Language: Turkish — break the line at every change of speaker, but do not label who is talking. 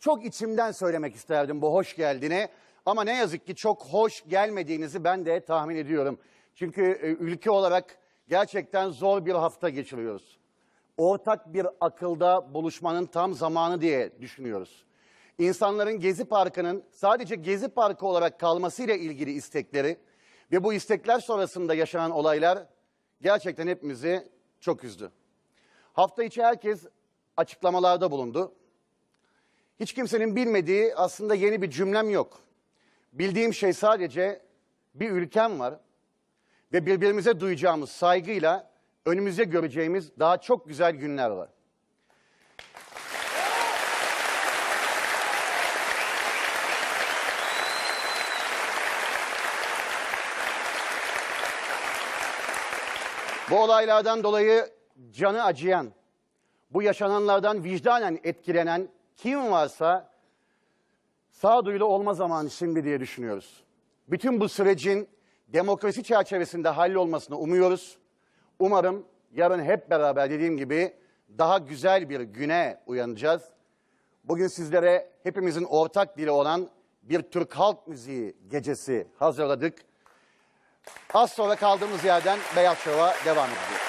çok içimden söylemek isterdim bu hoş geldine. Ama ne yazık ki çok hoş gelmediğinizi ben de tahmin ediyorum. Çünkü e, ülke olarak gerçekten zor bir hafta geçiriyoruz. Ortak bir akılda buluşmanın tam zamanı diye düşünüyoruz. İnsanların Gezi Parkı'nın sadece Gezi Parkı olarak kalmasıyla ilgili istekleri ve bu istekler sonrasında yaşanan olaylar gerçekten hepimizi çok üzdü. Hafta içi herkes açıklamalarda bulundu. Hiç kimsenin bilmediği aslında yeni bir cümlem yok. Bildiğim şey sadece bir ülkem var ve birbirimize duyacağımız saygıyla önümüzde göreceğimiz daha çok güzel günler var. Bu olaylardan dolayı canı acıyan, bu yaşananlardan vicdanen etkilenen kim varsa sağduyulu olma zamanı şimdi diye düşünüyoruz. Bütün bu sürecin demokrasi çerçevesinde hallolmasını umuyoruz. Umarım yarın hep beraber dediğim gibi daha güzel bir güne uyanacağız. Bugün sizlere hepimizin ortak dili olan bir Türk halk müziği gecesi hazırladık. Az sonra kaldığımız yerden Beyaz Şov'a devam edeceğiz.